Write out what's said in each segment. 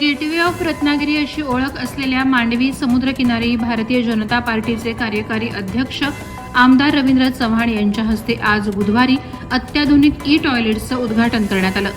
Gateway of Ratnagiri अशी ओळख असलेल्या मांडवी समुद्रकिनारी भारतीय जनता पार्टीचे कार्यकारी अध्यक्ष आमदार रवींद्र चव्हाण यांच्या हस्ते आज बुधवारी अत्याधुनिक ई टॉयलेट्सचं उद्घाटन करण्यात आलं.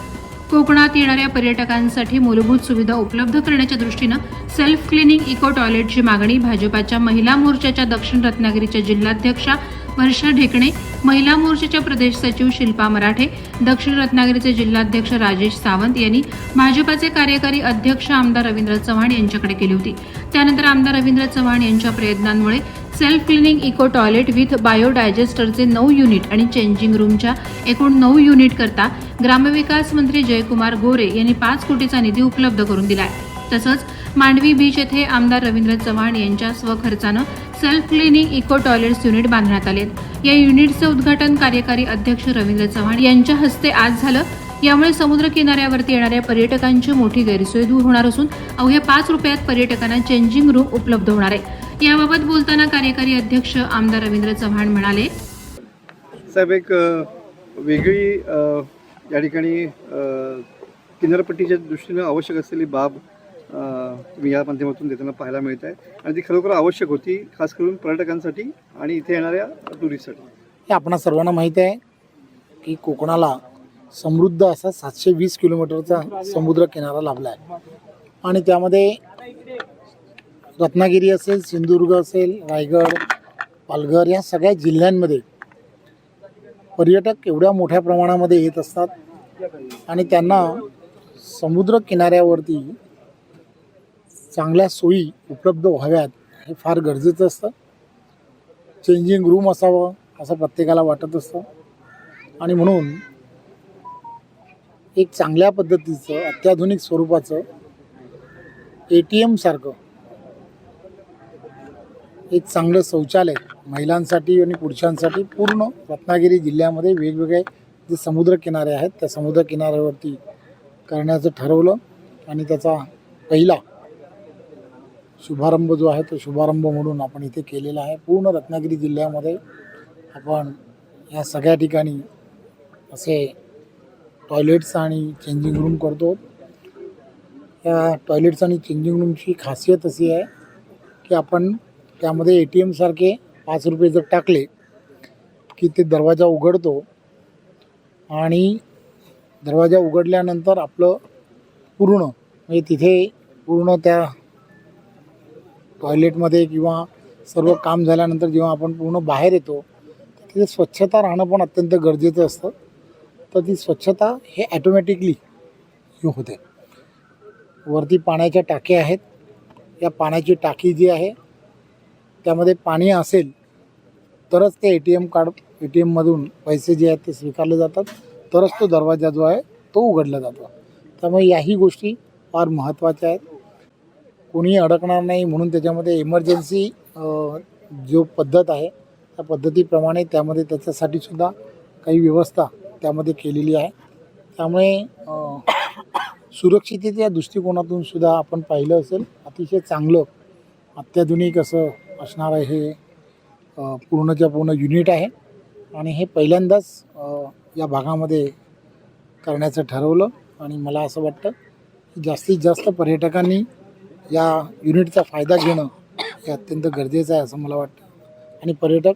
कोकणात येणाऱ्या पर्यटकांसाठी मूलभूत सुविधा उपलब्ध करण्याच्या दृष्टीनं सेल्फ क्लिनिंग इको टॉयलेटची मागणी भाजपाच्या महिला मोर्चाच्या दक्षिण रत्नागिरीच्या जिल्हाध्यक्षा वर्षा ढेकणे महिला मोर्चाच्या प्रदेश सचिव शिल्पा मराठे दक्षिण रत्नागिरीचे जिल्हाध्यक्ष राजेश सावंत यांनी भाजपाचे कार्यकारी अध्यक्ष आमदार रवींद्र चव्हाण यांच्याकडे केली होती. त्यानंतर आमदार रवींद्र चव्हाण यांच्या प्रयत्नांमुळे self cleaning eco toilet with बायोडायजेस्टरचे नऊ युनिट आणि चेंजिंग रूमच्या एकूण नऊ युनिट करता ग्रामविकास मंत्री जयकुमार गोरे यांनी पाच कोटीचा निधी उपलब्ध करून दिलाय. तसंच मांडवी बीच येथे आमदार रवींद्र चव्हाण यांच्या स्वखर्चानं self cleaning eco toilets unit बांधण्यात आलेत. या युनिटचं उद्घाटन कार्यकारी अध्यक्ष रवींद्र चव्हाण यांच्या हस्ते आज झालं. यामुळे समुद्र किनाऱ्यावरती येणाऱ्या पर्यटकांची मोठी गैरसोय दूर होणार असून अवघ्या पाच रुपयात पर्यटकांना चेंजिंग रूम उपलब्ध होणार आहे. याबाबत बोलताना कार्यकारी अध्यक्ष आमदार रवींद्र चव्हाण म्हणाले साहेब एक वेगळी या ठिकाणी किनारपट्टीच्या दृष्टीनं आवश्यक असलेली बाब मी या माध्यमातून देताना पाहायला मिळत आहे. आणि ती खरोखर आवश्यक होती खास करून पर्यटकांसाठी आणि इथे येणाऱ्या टुरिस्टसाठी हे आपणा सर्वांना माहीत आहे की कोकणाला समृद्ध असा सातशे वीस किलोमीटरचा समुद्र किनारा लाभला आहे. आणि त्यामध्ये रत्नागिरी असेल सिंधुदुर्ग असेल रायगड पालघर या सगळ्या जिल्ह्यांमध्ये पर्यटक एवढ्या मोठ्या प्रमाणामध्ये येत असतात. आणि त्यांना समुद्र किनाऱ्यावरती चांगल्या सोयी उपलब्ध व्हाव्यात हे फार गरजेचं असतं. चेंजिंग रूम असावं असं प्रत्येकाला वाटत असतं. आणि म्हणून एक चांगल्या पद्धतीचं अत्याधुनिक स्वरूपाचं ए टी एमसारखं एक चांगलं शौचालय महिलांसाठी आणि पुरुषांसाठी पूर्ण रत्नागिरी जिल्ह्यामध्ये वेगवेगळे जे समुद्रकिनारे आहेत त्या समुद्रकिनाऱ्यावरती करण्याचं ठरवलं. आणि त्याचा पहिला शुभारंभ जो आहे तो शुभारंभ म्हणून आपण इथे केलेला आहे. पूर्ण रत्नागिरी जिल्ह्यामध्ये आपण या सगळ्या ठिकाणी असे टॉयलेट्स आणि चेंजिंग रूम करतो. या टॉयलेट्स आणि चेंजिंग रूमची खासियत अशी आहे की आपण त्यामध्ये ए टी एमसारखे पाच रुपये जर टाकले की ते दरवाजा उघडतो आणि दरवाजा उघडल्यानंतर आपलं पूर्ण म्हणजे तिथे पूर्ण त्या टॉयलेटमध्ये किंवा सर्व काम झाल्यानंतर जेव्हा आपण पूर्ण बाहेर येतो तिथे स्वच्छता राहणं पण अत्यंत गरजेचं असतं. तर ती स्वच्छता हे ॲटोमॅटिकली होते. वरती पाण्याच्या टाक्या आहेत. या पाण्याची टाकी जी आहे त्यामध्ये पाणी असेल तरच ते A T M card A T एममधून पैसे जे आहेत ते स्वीकारले जातात. तरच तो दरवाजा जो आहे तो उघडला जातो. त्यामुळे याही गोष्टी फार महत्त्वाच्या आहेत. कोणीही अडकणार नाही म्हणून त्याच्यामध्ये इमर्जन्सी जो पद्धत आहे त्या पद्धतीप्रमाणे त्यामध्ये त्याच्यासाठी सुद्धा काही व्यवस्था त्यामध्ये केलेली आहे. त्यामुळे सुरक्षिततेच्या दृष्टिकोनातून सुद्धा आपण पाहिलं असेल अतिशय चांगलं अत्याधुनिक असं असणारं हे पूर्णच्या पूर्ण युनिट आहे. आणि हे पहिल्यांदाच या भागामध्ये करण्याचं ठरवलं आणि मला असं वाटतं की जास्तीत जास्त पर्यटकांनी या युनिटचा फायदा घेणं हे अत्यंत गरजेचं आहे असं मला वाटतं. आणि पर्यटक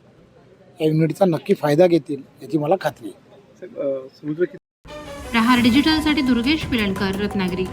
या युनिटचा नक्की फायदा घेतील याची मला खात्री आहे. प्रहार डिजिटलसाठी दुर्गेश पिलणकर रत्नागिरी.